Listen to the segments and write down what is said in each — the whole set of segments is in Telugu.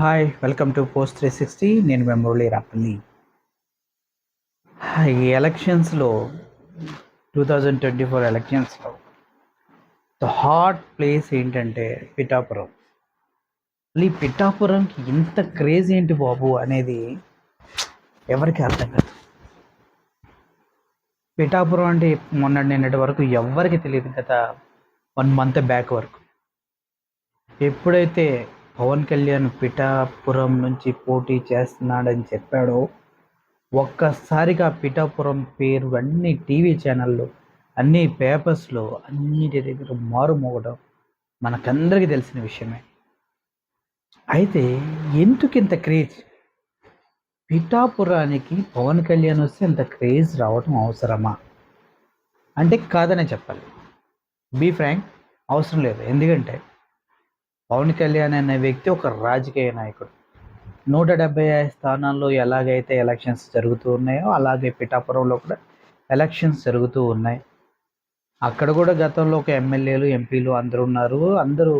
Hi welcome to post three sixty నేను మీ రాపల్లి ఈ ఎలక్షన్స్లో టూ థౌజండ్ ట్వంటీ ఫోర్ ఎలక్షన్స్లో ద హాట్ ప్లేస్ ఏంటంటే పిఠాపురం. ఈ పిఠాపురంకి ఇంత క్రేజ్ ఏంటి బాబు అనేది ఎవరికి అర్థం కాదు. పిఠాపురం అంటే మొన్న నిన్నటి వరకు ఎవరికి తెలియదు గత వన్ మంత్ బ్యాక్ వరకు. ఎప్పుడైతే పవన్ కళ్యాణ్ పిఠాపురం నుంచి పోటీ చేస్తున్నాడని చెప్పాడో. ఒక్కసారిగా పిఠాపురం పేరు అన్ని టీవీ ఛానళ్ళు అన్ని పేపర్స్లో అన్నిటి దగ్గర మారుమోగడం మనకందరికీ తెలిసిన విషయమే. అయితే ఎందుకు ఇంత క్రేజ్? పిఠాపురానికి పవన్ కళ్యాణ్ వస్తే ఇంత క్రేజ్ రావటం అవసరమా? అంటే కాదనే చెప్పాలి. బీ ఫ్రాంక్ అవసరం లేదు. ఎందుకంటే పవన్ కళ్యాణ్ అనే వ్యక్తి ఒక రాజకీయ నాయకుడు. నూట డెబ్బై ఐదు స్థానాల్లో ఎలాగైతే ఎలక్షన్స్ జరుగుతూ ఉన్నాయో అలాగే పిఠాపురంలో కూడా ఎలక్షన్స్ జరుగుతూ ఉన్నాయి. అక్కడ కూడా గతంలో ఒక ఎమ్మెల్యేలు ఎంపీలు అందరూ ఉన్నారు. అందరూ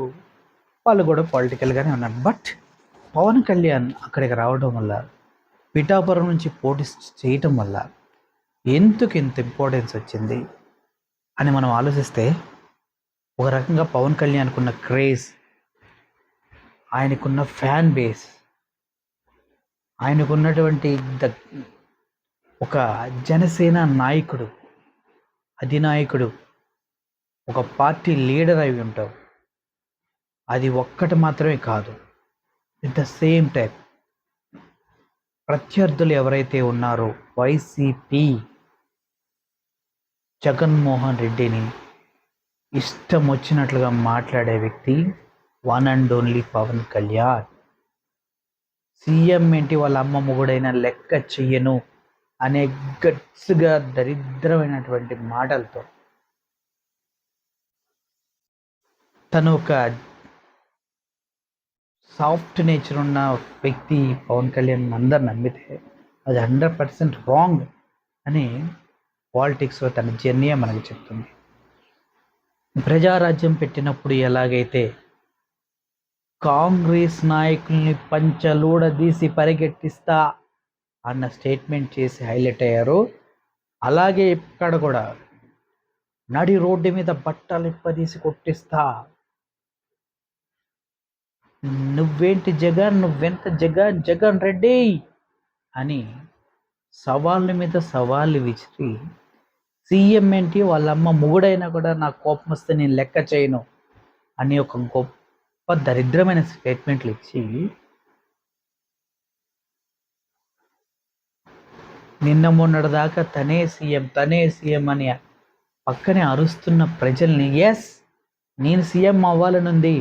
వాళ్ళు కూడా పొలిటికల్గానే ఉన్నారు. బట్ పవన్ కళ్యాణ్ అక్కడికి రావడం వల్ల పిఠాపురం నుంచి పోటీ చేయటం వల్ల ఎందుకు ఇంత ఇంపార్టెన్స్ వచ్చింది అని మనం ఆలోచిస్తే ఒక రకంగా పవన్ కళ్యాణ్కున్న క్రేజ్ ఆయనకున్న ఫ్యాన్ బేస్ ఆయనకున్నటువంటి ద ఒక జనసేన నాయకుడు అధినాయకుడు ఒక పార్టీ లీడర్ అయి ఉంటావు. అది ఒక్కటి మాత్రమే కాదు విత్ ద సేమ్ టైం ప్రత్యర్థులు ఎవరైతే ఉన్నారో వైసీపీ జగన్మోహన్ రెడ్డిని ఇష్టం వచ్చినట్లుగా మాట్లాడే వ్యక్తి one and only Pawan Kalyan CM ఏంటి వాళ్ళ అమ్మ మొగుడైన లెక్క చెయ్యను అనే గట్స్గా దరిద్రమైనటువంటి మాటలతో. తను ఒక సాఫ్ట్ నేచర్ ఉన్న వ్యక్తి పవన్ కళ్యాణ్ అందరు నమ్మితే అది హండ్రెడ్ పర్సెంట్ రాంగ్ అని పాలిటిక్స్లో తన జర్నీయే మనకు చెప్తుంది. ప్రజారాజ్యం పెట్టినప్పుడు ఎలాగైతే కాంగ్రెస్ నాయకుల్ని పంచలూడదీసి పరిగెట్టిస్తా అన్న స్టేట్మెంట్ చేసి హైలైట్ అయ్యారు. అలాగే ఇక్కడ కూడా నడి రోడ్డు మీద బట్టలు ఇప్పదీసి కొట్టిస్తా. నువ్వేంటి జగన్? నువ్వెంత జగన్? జగన్ రెడ్డి! అని సవాళ్ళ మీద సవాళ్ళు విసిరి సీఎం ఏంటి? వాళ్ళమ్మ మొగుడైనా కూడా నా కోపం వస్తే నేను లెక్క చేయను అని ఒక గొప్ప దరిద్రమైన స్టేట్మెంట్లు ఇచ్చి నిన్న మొన్నటి దాకా తనే సీఎం తనే సీఎం అని పక్కనే అరుస్తున్న ప్రజల్ని ఎస్ నేను సీఎం అవ్వాలనుంది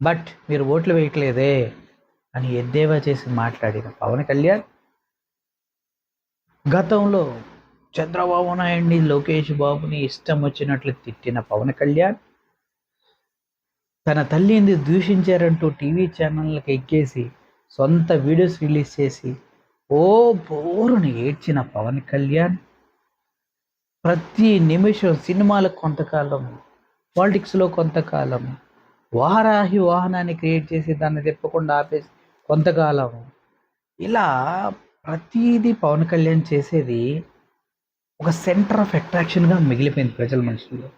బట్ మీరు ఓట్లు వేయట్లేదే అని ఎద్దేవా చేసి మాట్లాడిన పవన్ కళ్యాణ్ గతంలో చంద్రబాబు నాయుడిని లోకేష్ బాబుని ఇష్టం వచ్చినట్లు తిట్టిన పవన్ కళ్యాణ్ తన తల్లిని దూషించారంటూ టీవీ ఛానళ్ళకి ఎక్కేసి సొంత వీడియోస్ రిలీజ్ చేసి ఓ బోరుని ఏడ్చిన పవన్ కళ్యాణ్. ప్రతి నిమిషం సినిమాలకు కొంతకాలం పాలిటిక్స్లో కొంతకాలం వారాహి వాహనాన్ని క్రియేట్ చేసి దాన్ని తిప్పకుండా ఆపేసి కొంతకాలం. ఇలా ప్రతిదీ పవన్ కళ్యాణ్ చేసేది ఒక సెంటర్ ఆఫ్ అట్రాక్షన్గా మిగిలిపోయింది ప్రజల మనుషుల్లో.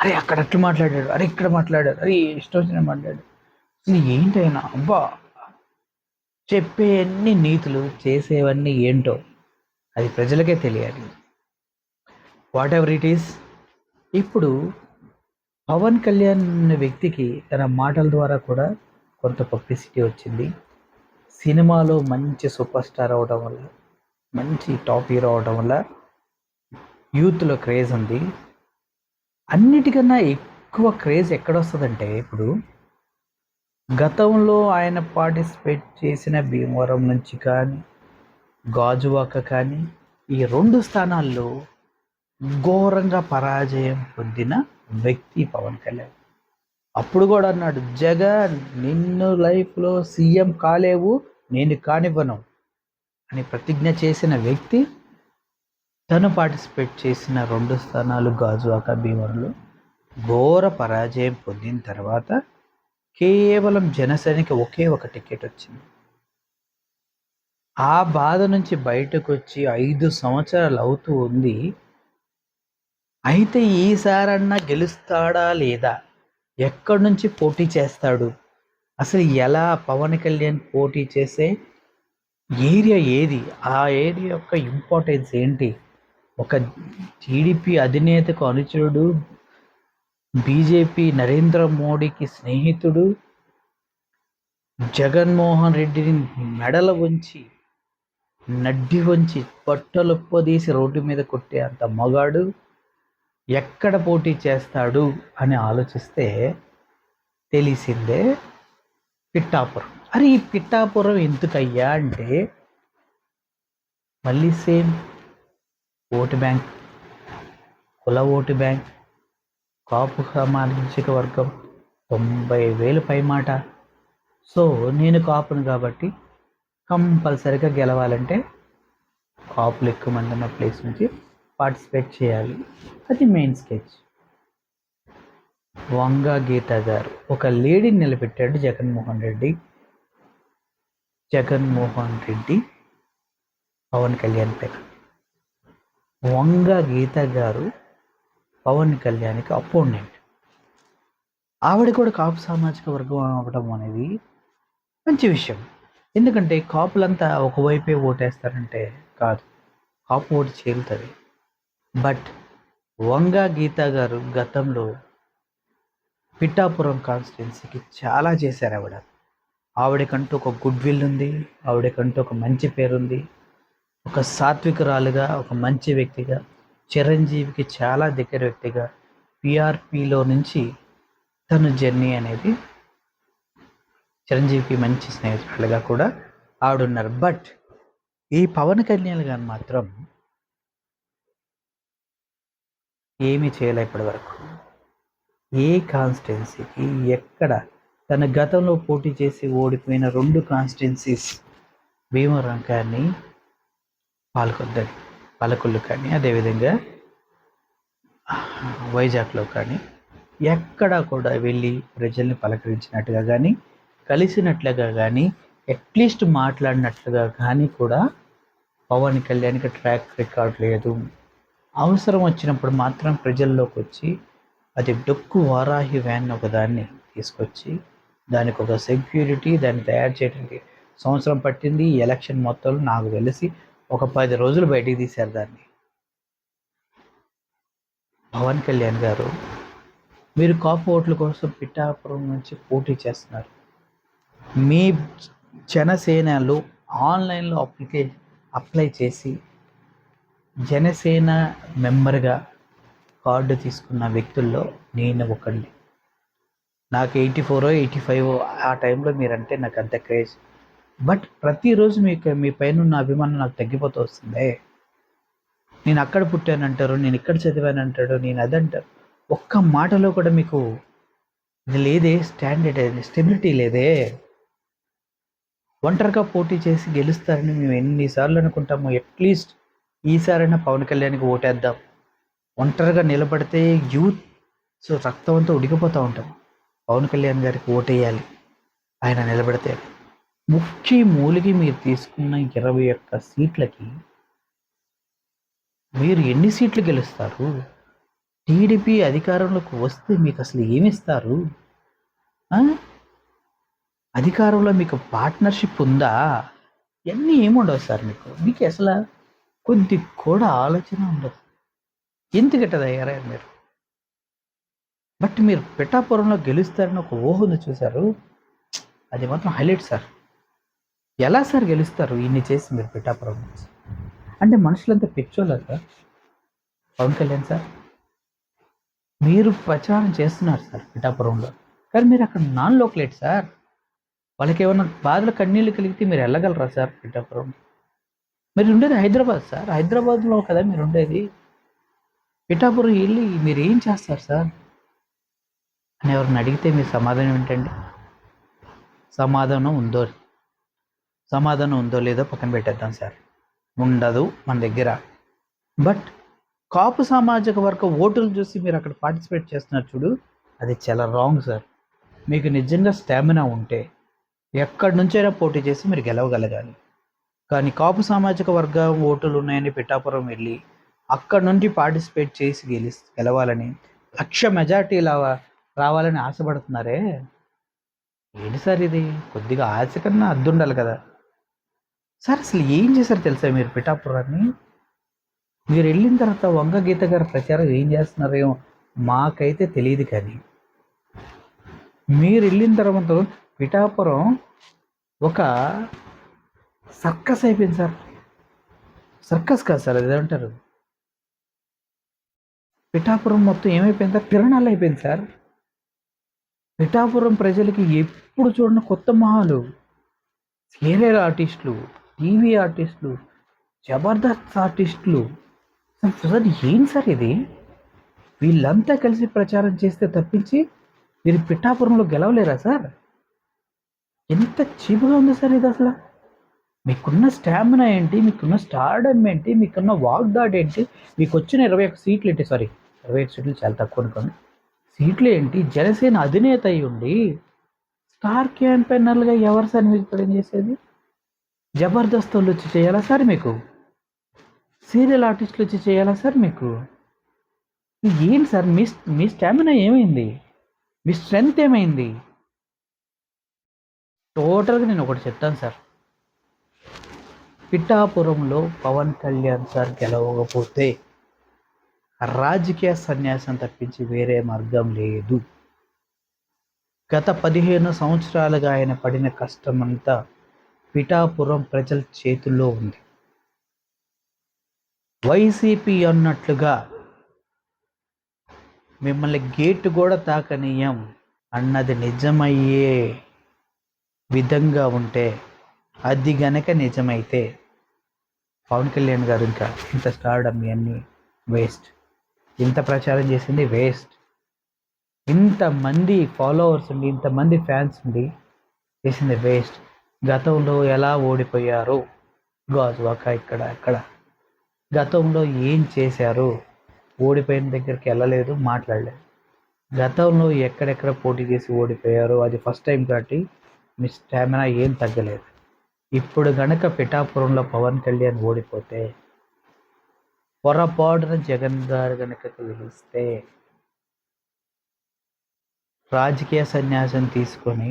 అరే అక్కడ అట్లా మాట్లాడాడు. అరే ఇక్కడ మాట్లాడాడు. అరే ఇష్టం వచ్చిన మాట్లాడాడు. అసలు ఏంటైనా? అబ్బా! చెప్పే అన్ని నీతులు చేసేవన్నీ ఏంటో అది ప్రజలకే తెలియాలి. వాట్ ఎవర్ ఇట్ ఈస్ ఇప్పుడు పవన్ కళ్యాణ్ అనే వ్యక్తికి తన మాటల ద్వారా కూడా కొంత పబ్లిసిటీ వచ్చింది. సినిమాలో మంచి సూపర్ స్టార్ అవడం వల్ల మంచి టాప్ హీరో అవడం వల్ల యూత్లో క్రేజ్ ఉంది. అన్నిటికన్నా ఎక్కువ క్రేజ్ ఎక్కడొస్తుందంటే ఇప్పుడు గతంలో ఆయన పార్టిసిపేట్ చేసిన భీమవరం నుంచి కానీ గాజువాక కానీ ఈ రెండు స్థానాల్లో ఘోరంగా పరాజయం పొందిన వ్యక్తి పవన్ కళ్యాణ్. అప్పుడు కూడా అన్నాడు జగన్ నిన్ను లైఫ్లో సీఎం కాలేవు నేను కానివ్వను అని ప్రతిజ్ఞ చేసిన వ్యక్తి తను పార్టిసిపేట్ చేసిన రెండు స్థానాలు గాజువాక భీమవరంలో ఘోర పరాజయం పొందిన తర్వాత కేవలం జనసేనకి ఒకే ఒక టికెట్ వచ్చింది. ఆ బాధ నుంచి బయటకు వచ్చి ఐదు సంవత్సరాలు అవుతూ ఉంది. అయితే ఈసారన్నా గెలుస్తాడా లేదా? ఎక్కడి నుంచి పోటీ చేస్తాడు? అసలు ఎలా పవన్ కళ్యాణ్ పోటీ చేసే ఏరియా ఏది? ఆ ఏరియా యొక్క ఇంపార్టెన్స్ ఏంటి? ఒక టీడీపీ అధినేతకు అనుచరుడు బీజేపీ నరేంద్ర మోడీకి స్నేహితుడు జగన్మోహన్ రెడ్డిని మెడల ఉంచి నడ్డి వంచి పట్టలొప్పదీసి రోడ్డు మీద కొట్టే అంత మగాడు ఎక్కడ పోటీ చేస్తాడు అని ఆలోచిస్తే తెలిసిందే పిట్టాపురం అరే ఈ పిట్టాపురం ఎందుకయ్యా అంటే మళ్ళీ సేమ్ ఓటు బ్యాంక్ కుల ఓటు బ్యాంక్ కాపు సామాజిక వర్గం తొంభై వేలు పై మాట. సో నేను కాపును కాబట్టి కంపల్సరిగా గెలవాలంటే కాపులు ఎక్కువ మంది ఉన్న ప్లేస్ నుంచి పార్టిసిపేట్ చేయాలి. అది మెయిన్ స్కెచ్. వంగ గీత గారు ఒక లేడీని నిలబెట్టాడు జగన్మోహన్ రెడ్డి. జగన్మోహన్ రెడ్డి పవన్ కళ్యాణ్ పేరు వంగ గీత గారు పవన్ కళ్యాణ్కి అపోనెంట్. ఆవిడ కూడా కాపు సామాజిక వర్గం అవ్వడం అనేది మంచి విషయం. ఎందుకంటే కాపులంతా ఒకవైపే ఓటేస్తారంటే కాదు కాపు ఓటు చేరుతుంది. బట్ వంగ గీత గారు గతంలో పిఠాపురం కాన్స్టిట్యున్సీకి చాలా చేశారు ఆవిడ. ఆవిడకంటూ ఒక గుడ్ విల్ ఉంది ఆవిడకంటూ ఒక మంచి పేరుంది. ఒక సాత్వికురాలుగా ఒక మంచి వ్యక్తిగా చిరంజీవికి చాలా దగ్గర వ్యక్తిగా పిఆర్పిలో నుంచి తన జర్నీ అనేది చిరంజీవికి మంచి స్నేహితురాలుగా కూడా ఆడున్నారు. బట్ ఈ పవన్ కళ్యాణ్ గారు మాత్రం ఏమీ చేయలే ఇప్పటి వరకు ఏ కాన్స్టిట్యున్సీకి ఎక్కడ తన గతంలో పోటీ చేసి ఓడిపోయిన రెండు కాన్స్టిట్యున్సీస్ భీమవరం కానీ పాలకొద్దని పాలకొల్లు కానీ అదేవిధంగా వైజాగ్లో కానీ ఎక్కడా కూడా వెళ్ళి ప్రజల్ని పలకరించినట్టుగా కానీ కలిసినట్లుగా కానీ అట్లీస్ట్ మాట్లాడినట్లుగా కానీ కూడా పవన్ కళ్యాణ్కి ట్రాక్ రికార్డ్ లేదు. అవసరం వచ్చినప్పుడు మాత్రం ప్రజల్లోకి వచ్చి అది డొక్కు వారాహి వ్యాన్ ఒకదాన్ని తీసుకొచ్చి దానికి ఒక సెక్యూరిటీ దాన్ని తయారు చేయడానికి సంవత్సరం పట్టింది ఎలక్షన్ మొత్తం నాకు తెలిసి ఒక పది రోజులు బయటికి తీశారు దాన్ని. పవన్ కళ్యాణ్ గారు మీరు కాపు ఓట్ల కోసం పిఠాపురం నుంచి పోటీ చేస్తున్నారు. మీ జనసేనలు ఆన్లైన్లో అప్లికే అప్లై చేసి జనసేన మెంబర్గా కార్డు తీసుకున్న వ్యక్తుల్లో నేను ఒకడిని. నాకు ఎయిటీ ఫోర్ ఎయిటీ ఫైవ్ ఆ టైంలో మీరంటే నాకు అంత క్రేజ్. బట్ ప్రతిరోజు మీకు మీ పైన ఉన్న అభిమానం నాకు తగ్గిపోతూ వస్తుంది. నేను అక్కడ పుట్టానంటారు నేను ఇక్కడ చదివానంటాడు నేను అదంటారు. ఒక్క మాటలో కూడా మీకు లేదే స్టాండర్డ్ స్టెబిలిటీ లేదే. ఒంటరిగా పోటీ చేసి గెలుస్తారని మేము ఎన్నిసార్లు అనుకుంటాము అట్లీస్ట్ ఈసారైనా పవన్ కళ్యాణ్కి ఓటేద్దాం. ఒంటరిగా నిలబడితే యూత్ సో రక్తంతో ఉడికిపోతూ ఉంటాం. పవన్ కళ్యాణ్ గారికి ఓటేయాలి. ఆయన నిలబడితే. ముఖ్య మూలికి మీరు తీసుకున్న ఇరవై ఒక్క సీట్లకి మీరు ఎన్ని సీట్లు గెలుస్తారు? టీడీపీ అధికారంలోకి వస్తే మీకు అసలు ఏమిస్తారు? అధికారంలో మీకు పార్ట్నర్షిప్ ఉందా? ఇవన్నీ ఏముండవు సార్ మీకు? మీకు అసలు కొద్ది కూడా ఆలోచన ఉండదు. ఎందుకట్టది తయారయ్యారు మీరు? బట్ మీరు పిఠాపురంలో గెలుస్తారని ఒక ఊహ ఉంది చూశారు. అది మాత్రం హైలైట్ సార్. ఎలా సార్ గెలుస్తారు? ఇన్ని చేసి మీరు పిఠాపురం నుంచి? అంటే మనుషులంతా పిచ్చోళ్ళ సార్. పవన్ కళ్యాణ్ సార్. మీరు ప్రచారం చేస్తున్నారు సార్ పిఠాపురంలో. కానీ మీరు అక్కడ నాన్ లోకలేట్ సార్. వాళ్ళకి ఏమైనా బాధలు కన్నీళ్ళు కలిగితే మీరు వెళ్ళగలరా సార్ పిఠాపురం? మీరు ఉండేది హైదరాబాద్ సార్. హైదరాబాద్లో కదా మీరు ఉండేది పిఠాపురం వెళ్ళి మీరు ఏం చేస్తారు సార్? అని ఎవరిని అడిగితే మీ సమాధానం ఏంటండి? సమాధానం ఉందో సమాధానం ఉందో లేదో పక్కన పెట్టేద్దాం సార్. ఉండదు మన దగ్గర. బట్ కాపు సామాజిక వర్గ ఓటులు చూసి మీరు అక్కడ పార్టిసిపేట్ చేస్తున్నారు చూడు అది చాలా రాంగ్ సార్. మీకు నిజంగా స్టామినా ఉంటే ఎక్కడి నుంచైనా పోటీ చేసి మీరు గెలవగలగాలి. కానీ కాపు సామాజిక వర్గం ఓటులు ఉన్నాయని పిఠాపురం వెళ్ళి అక్కడ నుండి పార్టిసిపేట్ చేసి గెలి గెలవాలని లక్ష మెజార్టీ రావాలని ఆశపడుతున్నారే? ఏంటి సార్ ఇది? కొద్దిగా ఆశ కన్నా అద్దుండాలి కదా. సార్ అసలు ఏం చేశారు తెలుసా మీరు పిఠాపురాన్ని మీరు వెళ్ళిన తర్వాత వంగ గీత గారి ప్రచారం ఏం చేస్తున్నారేమో మాకైతే తెలియదు కానీ. మీరు వెళ్ళిన తర్వాత పిఠాపురం ఒక సర్కస్ అయిపోయింది సార్. సర్కస్ కాదు సార్ అది అంటారు పిఠాపురం మొత్తం ఏమైపోయింది సార్? తిరణాలు అయిపోయింది సార్. పిఠాపురం ప్రజలకి ఎప్పుడు చూడని కొత్త మొహాలు. సీరియల్ ఆర్టిస్టులు. టీవీ ఆర్టిస్టులు జబర్దస్త్ ఆర్టిస్టులు. సార్ ఏం సార్ ఇది? వీళ్ళంతా కలిసి ప్రచారం చేస్తే తప్పించి మీరు పిఠాపురంలో గెలవలేరా సార్? ఎంత చీపుగా ఉంది సార్ ఇది అసలు? మీకున్న స్టామినా ఏంటి? మీకున్న స్టార్డమ్ ఏంటి? మీకున్న వాగ్దాడ్ ఏంటి? మీకు వచ్చిన ఇరవై ఒక్క సీట్లు ఏంటి సారీ ఇరవై ఐదు సీట్లు చాలా తక్కువ అనుకోండి. సీట్లు ఏంటి జనసేన అధినేత అయి ఉండి స్టార్ క్యాంపెయినర్లుగా ఎవరు సార్ మీరు ఇప్పుడు ఏం చేసేది? జబర్దస్త్ వాళ్ళు వచ్చి చేయాలా సార్ మీకు? సీరియల్ ఆర్టిస్టులు వచ్చి చేయాలా సార్ మీకు? ఏంటి సార్ మీ మీ స్టామినా ఏమైంది? మీ స్ట్రెంగ్త్ ఏమైంది? టోటల్గా నేను ఒకటి చెప్తాను సార్. పిఠాపురంలో పవన్ కళ్యాణ్ సార్ గెలవకపోతే రాజకీయ సన్యాసం తప్పించి వేరే మార్గం లేదు. గత పదిహేను సంవత్సరాలుగా ఆయన పడిన కష్టమంతా పిఠాపురం ప్రజల చేతుల్లో ఉంది. వైసీపీ అన్నట్లుగా మిమ్మల్ని గేటు కూడా తాకనీయం అన్నది నిజమయ్యే విధంగా ఉంటే అది గనక నిజమైతే పవన్ కళ్యాణ్ గారు ఇంకా ఇంత స్టార్డమ్ ఇవన్నీ వేస్ట్. ఇంత ప్రచారం చేసింది వేస్ట్. ఇంతమంది ఫాలోవర్స్ ఉండి ఇంతమంది ఫ్యాన్స్ ఉండి చేసింది వేస్ట్. గతంలో ఎలా ఓడిపోయారు? గాజువాక ఇక్కడ అక్కడ. గతంలో ఏం చేశారు? ఓడిపోయిన దగ్గరికి వెళ్ళలేదు మాట్లాడలేదు. గతంలో ఎక్కడెక్కడ పోటీ చేసి ఓడిపోయారు? అది ఫస్ట్ టైం కాబట్టి మీ స్టామినా ఏం తగ్గలేదు. ఇప్పుడు గనక పిఠాపురంలో పవన్ కళ్యాణ్ ఓడిపోతే పొరపాటున జగన్ గారు గనక గెలిస్తే రాజకీయ సన్యాసం తీసుకొని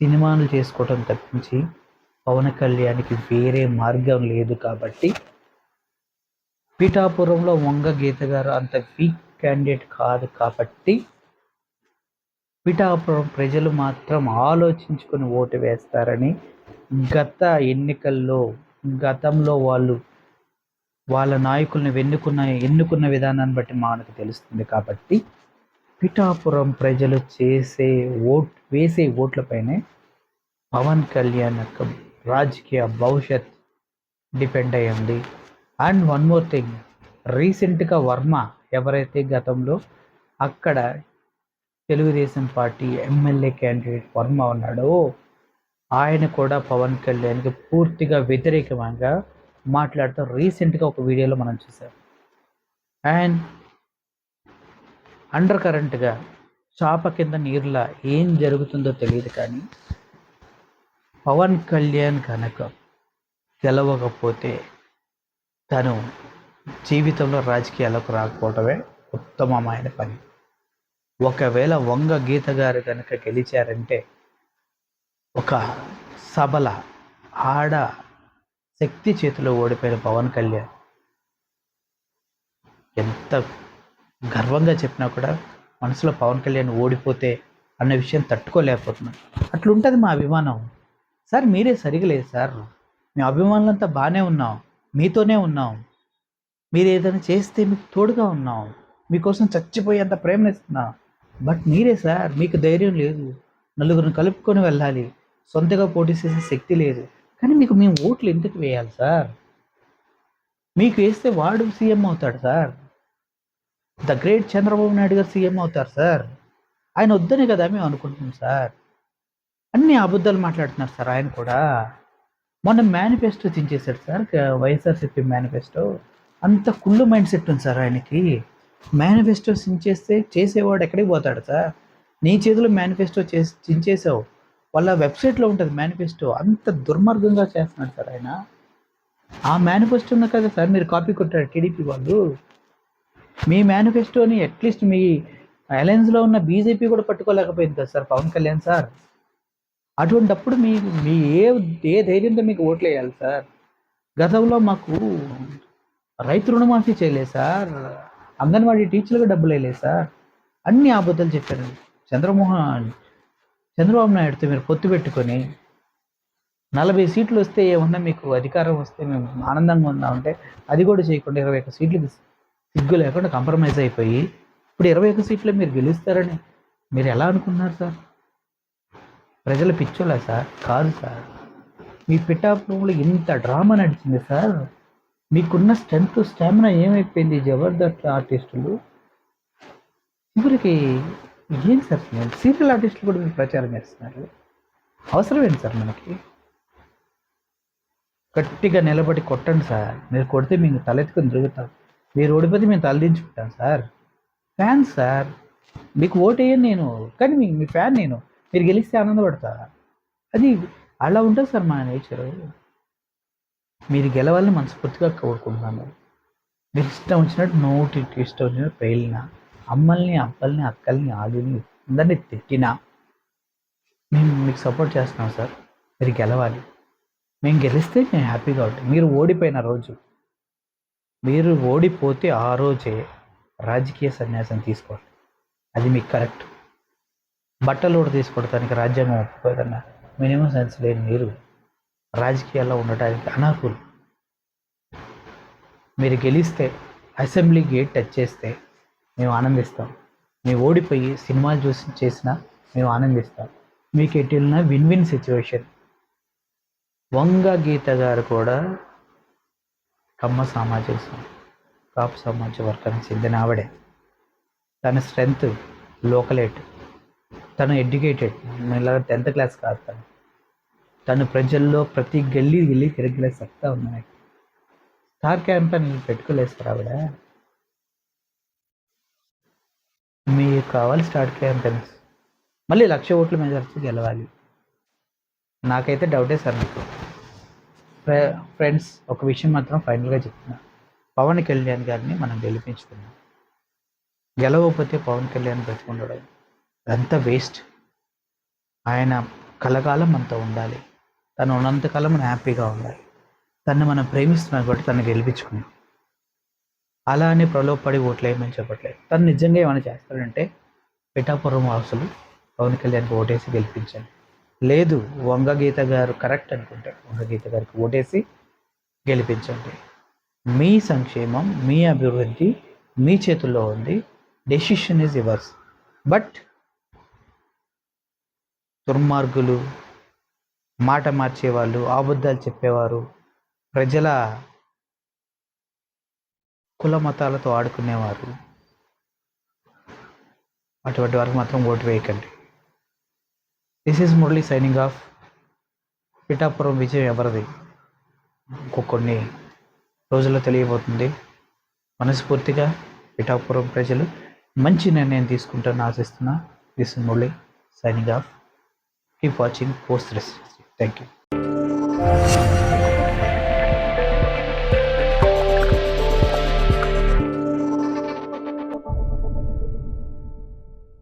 సినిమాలు చేసుకోవటం తప్పించి పవన్ కళ్యాణ్కి వేరే మార్గం లేదు కాబట్టి పీఠాపురంలో వంగ గీత గారు అంత వీక్ క్యాండిడేట్ కాదు కాబట్టి పిఠాపురం ప్రజలు మాత్రం ఆలోచించుకొని ఓటు వేస్తారని గత ఎన్నికల్లో గతంలో వాళ్ళు వాళ్ళ నాయకుల్ని వెన్నుకున్న ఎన్నుకున్న విధానాన్ని బట్టి మనకు తెలుస్తుంది కాబట్టి పిఠాపురం ప్రజలు చేసే ఓట్ వేసే ఓట్లపైనే పవన్ కళ్యాణ్ యొక్క రాజకీయ భవిష్యత్ డిపెండ్ అయ్యింది. అండ్ వన్ మోర్ థింగ్ రీసెంట్గా వర్మ ఎవరైతే గతంలో అక్కడ Telugu Desam party MLA candidate Varma ఉన్నాడో ఆయన కూడా పవన్ కళ్యాణ్కి పూర్తిగా వ్యతిరేకంగా మాట్లాడుతూ రీసెంట్గా ఒక వీడియోలో మనం చూసాం. అండ్ అండర్ కరెంట్గా చాప కింద నీరులా ఏం జరుగుతుందో తెలియదు కానీ పవన్ కళ్యాణ్ కనుక గెలవకపోతే తను జీవితంలో రాజకీయాలకు రాకపోవటమే ఉత్తమమైన పని. ఒకవేళ వంగ గీత గారు కనుక గెలిచారంటే ఒక సబల ఆడ శక్తి చేతిలో ఓడిపోయిన పవన్ కళ్యాణ్ ఎంత గర్వంగా చెప్పినా కూడా మనసులో పవన్ కళ్యాణ్ ఓడిపోతే అన్న విషయం తట్టుకోలేకపోతున్నాం అట్లుంటుంది మా అభిమానం. సార్ మీరే సరిగా లేదు సార్. మీ అభిమానులంతా బాగానే ఉన్నాం. మీతోనే ఉన్నాం. మీరు ఏదైనా చేస్తే మీకు తోడుగా ఉన్నాం. మీకోసం చచ్చిపోయేంత ప్రేమనిస్తున్నాం బట్ మీరే సార్ మీకు ధైర్యం లేదు. నలుగురిని కలుపుకొని వెళ్ళాలి. సొంతగా పోటీ చేసే శక్తి లేదు. కానీ మీకు మేము ఓట్లు ఎందుకు వేయాలి సార్? మీకు వేస్తే వాడు సీఎం అవుతాడు sir. The great Chandrababu Naidu garu CM అవుతారు సార్. ఆయన వద్దనే కదా మేము అనుకుంటున్నాం సార్. అన్ని అబద్ధాలు మాట్లాడుతున్నారు సార్ ఆయన కూడా. మొన్న మేనిఫెస్టో చించేశాడు సార్ వైఎస్ఆర్సీపీ మేనిఫెస్టో. అంత కుళ్ళు మైండ్ సెట్ ఉంది సార్ ఆయనకి. మేనిఫెస్టో చించేస్తే చేసేవాడు ఎక్కడికి పోతాడు సార్? నీ చేతిలో మేనిఫెస్టో చేసి చించేసావు వాళ్ళ వెబ్సైట్లో ఉంటుంది మేనిఫెస్టో. అంత దుర్మార్గంగా చేస్తున్నాడు సార్ ఆయన. ఆ మేనిఫెస్టో ఉన్న కదా సార్ మీరు కాపీ కొట్టారు టీడీపీ వాళ్ళు. మీ మేనిఫెస్టోని అట్లీస్ట్ మీ అలయన్స్లో ఉన్న బీజేపీ కూడా పట్టుకోలేకపోయింది కదా సార్ పవన్ కళ్యాణ్ సార్. అటువంటప్పుడు మీ మీ ఏ ఏ ధైర్యంతో మీకు ఓట్లు వేయాలి సార్? గతంలో మాకు రైతు రుణమాఫీ చేయలేదు సార్. అంగన్వాడీ టీచర్లకు డబ్బులు వేయలేదు సార్. అన్ని అబద్ధాలు చెప్పారు. చంద్రమోహన్ చంద్రబాబు నాయుడుతో మీరు పొత్తు పెట్టుకొని నలభై సీట్లు వస్తే ఏమన్నా మీకు అధికారం వస్తే మేము ఆనందంగా ఉందామంటే అది కూడా చేయకుండా ఇరవై ఒక్క సీట్లు సిగ్గు లేకుండా కాంప్రమైజ్ అయిపోయి ఇప్పుడు ఇరవై ఒక్క సీట్లు మీరు గెలుస్తారని మీరు ఎలా అనుకున్నారు సార్? ప్రజల పిచ్చోలా సార్? కాదు సార్. మీ పిఠాపురంలో ఇంత డ్రామా నడిచింది సార్. మీకున్న స్ట్రెంత్ స్టామినా ఏమైపోయింది? జబర్దస్త్ ఆర్టిస్టులు? చివరికి ఏం సార్ సీరియల్ ఆర్టిస్టులు కూడా మీరు ప్రచారం చేస్తున్నారు. అవసరం ఏంటి సార్ మనకి? గట్టిగా నిలబడి కొట్టండి సార్. మీరు కొడితే మేము తలెత్తుకొని తిరుగుతాం. మీరు ఓడిపోతే మేము తలదించుకుంటాం సార్. Fan sir. మీకు ఓటేయను నేను. కానీ మీ మీ ఫ్యాన్ నేను. మీరు గెలిస్తే ఆనందపడతా అది అలా ఉంటుంది సార్ మా నేచర్. మీరు గెలవాలని మనస్ఫూర్తిగా కోరుకుంటున్నాను మీరు ఇష్టం వచ్చినట్టు నోటి ఇష్టం వచ్చినట్టు పేలిన అమ్మల్ని అబ్బల్ని అక్కల్ని ఆలుని అందరినీ తిట్టినా మేము మీకు సపోర్ట్ చేస్తున్నాం సార్. మీరు గెలవాలి. మేము గెలిస్తే మేము హ్యాపీగా ఉంటాం. మీరు ఓడిపోయిన రోజు. మీరు ఓడిపోతే ఆ రోజే రాజకీయ సన్యాసం తీసుకోండి. అది మీకు కరెక్ట్. బట్టలు కూడా తీసుకోవడానికి రాజ్యాంగం ఒప్పుకోదన్న మినిమం సెన్స్ లేని మీరు రాజకీయాల్లో ఉండటానికి అనర్హులు మీరు గెలిస్తే అసెంబ్లీ గేట్ టచ్ చేస్తే మేము ఆనందిస్తాం. మేము ఓడిపోయి సినిమాలు చూసి చేసినా మేము ఆనందిస్తాం. మీకు ఎటు వెళ్ళినా win win situation. Vanga Geetha garu కూడా కమ్మ సామాజిక కాపు సమాజ వర్గానికి చెందిన ఆవిడే. తన స్ట్రెంగ్త్ లోకలేట్. తను ఎడ్యుకేటెడ్. ఇలా టెన్త్ క్లాస్ కాదు తను. తను ప్రజల్లో ప్రతి గల్లీ గల్లీ తిరగలే సత్తా ఉన్నాయి స్టార్ క్యాంపెయిన్ పెట్టుకోలేదు సార్ ఆవిడ. మీకు కావాలి స్టార్ క్యాంపెయిన్స్. మళ్ళీ లక్ష ఓట్ల మెజార్టీ గెలవాలి. నాకైతే డౌటే సార్ మీకు ఫ్రెండ్స్ ఒక విషయం మాత్రం ఫైనల్గా చెప్తున్నా. పవన్ కళ్యాణ్ గారిని మనం గెలిపించుకున్నాం. గెలవకపోతే పవన్ కళ్యాణ్ బ్రతికుండడం. అదంతా వేస్ట్. ఆయన కలకాలం మనతో ఉండాలి. తను ఉన్నంతకాలం మనం హ్యాపీగా ఉండాలి. తను మనం ప్రేమిస్తున్నాం కాబట్టి తను గెలిపించుకున్నాం. అలా అని ప్రలోభపడి ఓట్లేయమని చెప్పట్లేదు. తను నిజంగా ఏమైనా చేస్తాడంటే పిఠాపురం వాసులు పవన్ కళ్యాణ్కి ఓటేసి గెలిపించండి లేదు వంగగీత గారు కరెక్ట్ అనుకుంటే వంగగీత గారికి ఓటేసి గెలిపించండి. మీ సంక్షేమం మీ అభివృద్ధి మీ చేతుల్లో ఉంది. డెసిషన్ ఈజ్ యువర్స్ బట్ దుర్మార్గులు మాట మార్చేవాళ్ళు అబద్ధాలు చెప్పేవారు ప్రజల కుల మతాలతో ఆడుకునేవారు అటువంటి వారికి మాత్రం ఓటు వేయకండి. This is Murali signing off Pithapuram విజయం ఎవరిది? కొన్ని రోజుల్లో తెలియబోతుంది. మనస్ఫూర్తిగా పిఠాపురం ప్రజలు మంచి నిర్ణయం తీసుకుంటారని ఆశిస్తున్నా. This Murali signing off keep watching post residency thank you